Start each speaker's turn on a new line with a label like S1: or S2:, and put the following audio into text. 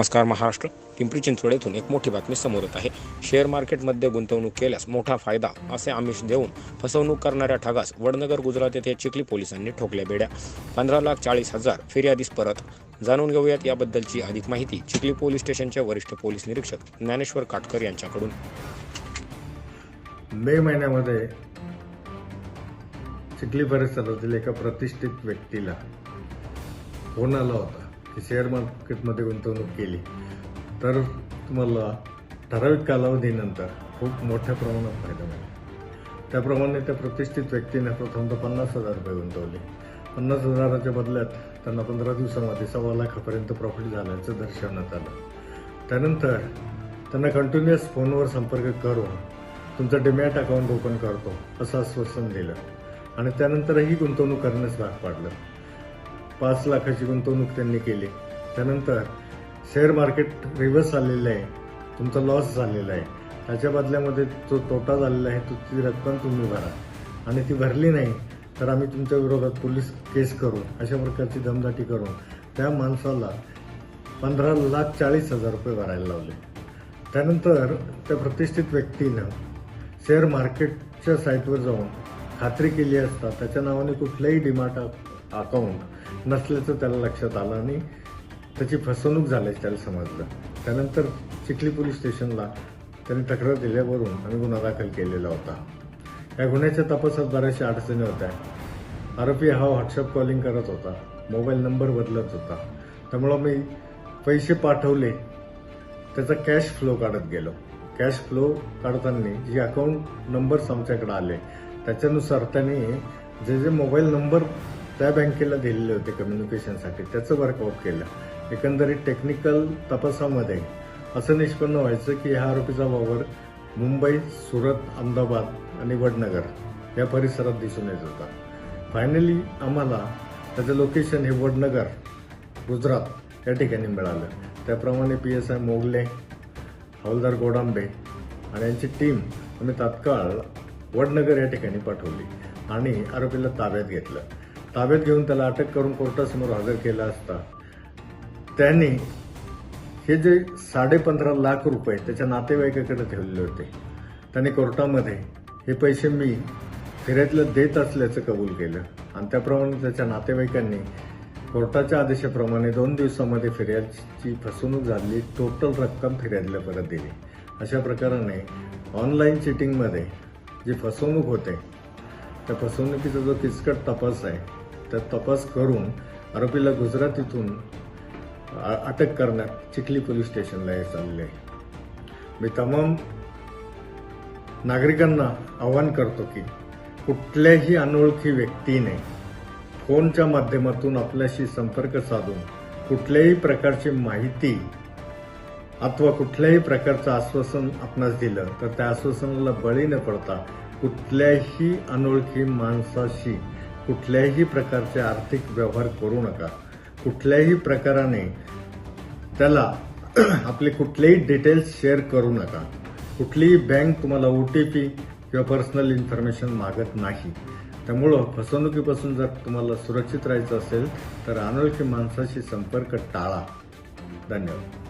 S1: नमस्कार महाराष्ट्र. पिंपरी चिंचवड येथून एक मोठी बातमी समोर येत आहे. शेअर मार्केटमध्ये गुंतवणूक केल्यास मोठा फायदा असे आमिष देऊन फसवणूक करणाऱ्या ठगास वडनगर गुजरात येथे चिखली पोलिसांनी ठोकल्या बेड्या. पंधरा लाख चाळीस हजार फिर्यादीस परत. जाणून घेऊयात याबद्दलची अधिक माहिती चिखली पोलीस स्टेशनचे वरिष्ठ पोलीस निरीक्षक ज्ञानेश्वर काटकर यांच्याकडून.
S2: मे महिन्यामध्ये चिखली परिसरातील एका प्रतिष्ठित व्यक्तीला फोन आला होता. शेअर मार्केटमध्ये गुंतवणूक केली. तर तुम्हाला ठराविक कालावधीनंतर खूप मोठ्या प्रमाणात फायदा मिळेल त्याप्रमाणे त्या प्रतिष्ठित व्यक्तीने प्रथमतः पन्नास हजार रुपये गुंतवले. पन्नास हजाराच्या बदल्यात त्यांना पंधरा दिवसामध्ये सव्वा लाखापर्यंत प्रॉफिट झाल्याचं दर्शवण्यात आलं. त्यानंतर त्यांना कंटिन्युअस फोनवर संपर्क करून तुमचं डिमॅट अकाउंट ओपन करतो असं आश्वासन दिलं. आणि त्यानंतरही गुंतवणूक करण्यास भाग पाडलं. पाच लाखाची गुंतवणूक त्यांनी केली. त्यानंतर शेअर मार्केट रिव्हर्स आलेलं आहे. तुमचा लॉस झालेला आहे. त्याच्या बदल्यामध्ये जो तोटा झालेला आहे तो ती रक्कम तुम्ही भरा. आणि ती भरली नाही तर आम्ही तुमच्या विरोधात पोलीस केस करू. अशा प्रकारची दमदाटी करून त्या माणसाला पंधरा लाख चाळीस हजार रुपये भरायला लावले. त्यानंतर त्या प्रतिष्ठित व्यक्तीनं शेअर मार्केटच्या साईटवर जाऊन खात्री केली असता त्याच्या नावाने कुठलंही डिमार्ट अकाउंट नसल्याचं त्याला लक्षात आलं आणि त्याची फसवणूक झाल्याची त्याला समजलं त्यानंतर चिखली पोलीस स्टेशनला त्यांनी तक्रार दिल्यावरून आम्ही गुन्हा दाखल केलेला होता. या गुन्ह्याच्या तपासात बऱ्याचशा अडचणी होत्या. आरोपी हा व्हॉट्सअप कॉलिंग करत होता. मोबाईल नंबर बदलत होता. त्यामुळं मी पैसे पाठवले. त्याचा कॅश फ्लो काढत गेलो. कॅश फ्लो काढताना जे अकाउंट नंबर्स आमच्याकडे आले त्याच्यानुसार त्यांनी जे जे मोबाईल नंबर त्या बँकेला दिलेले होते कम्युनिकेशनसाठी त्याचं वर्कआउट केलं. एकंदरीत टेक्निकल तपासामध्ये असं निष्पन्न व्हायचं की ह्या आरोपीचा वावर मुंबई सुरत अहमदाबाद आणि वडनगर या परिसरात दिसून येत होता. फायनली आम्हाला त्याचं लोकेशन हे वडनगर गुजरात या ठिकाणी मिळालं. त्याप्रमाणे पी एस आय मोगले हवालदार गोडांबे आणि यांची टीम आम्ही तात्काळ वडनगर या ठिकाणी पाठवली आणि आरोपीला ताब्यात घेतलं. ताब्यात घेऊन त्याला अटक करून कोर्टासमोर हजर केला असता. त्यांनी हे जे साडेपंधरा लाख रुपये त्याच्या नातेवाईकाकडे ठेवलेले होते त्यांनी कोर्टामध्ये हे पैसे मी फिर्यातलं देत असल्याचं कबूल केलं. आणि त्याप्रमाणे त्याच्या नातेवाईकांनी कोर्टाच्या आदेशाप्रमाणे दोन दिवसामध्ये फिर्यादची फसवणूक झाली टोटल रक्कम फिर्यादीला परत दिली. अशा प्रकाराने ऑनलाईन चिटिंगमध्ये जी फसवणूक होते त्या फसवणुकीचा जो किचकट तपास आहे त्यात तपास करून आरोपीला गुजरातीतून अटक करण्यात चिखली पोलीस स्टेशनला हे चालले मी तमाम नागरिकांना आवाहन करतो की कुठल्याही अनोळखी व्यक्तीने फोनच्या माध्यमातून आपल्याशी संपर्क साधून कुठल्याही प्रकारची माहिती अथवा कुठल्याही प्रकारचं आश्वासन आपणास दिलं तर त्या आश्वासनाला बळी न पडता कुठल्याही अनोळखी माणसाशी कुठल्याही प्रकारचे आर्थिक व्यवहार करू नका. कुठल्याही प्रकाराने त्याला आपले कुठलेही डिटेल्स शेअर करू नका. कुठलीही बँक तुम्हाला ओ टी पी किंवा पर्सनल इन्फॉर्मेशन मागत नाही. त्यामुळं फसवणुकीपासून जर तुम्हाला सुरक्षित राहायचं असेल तर अनोळखी माणसाशी संपर्क टाळा. धन्यवाद.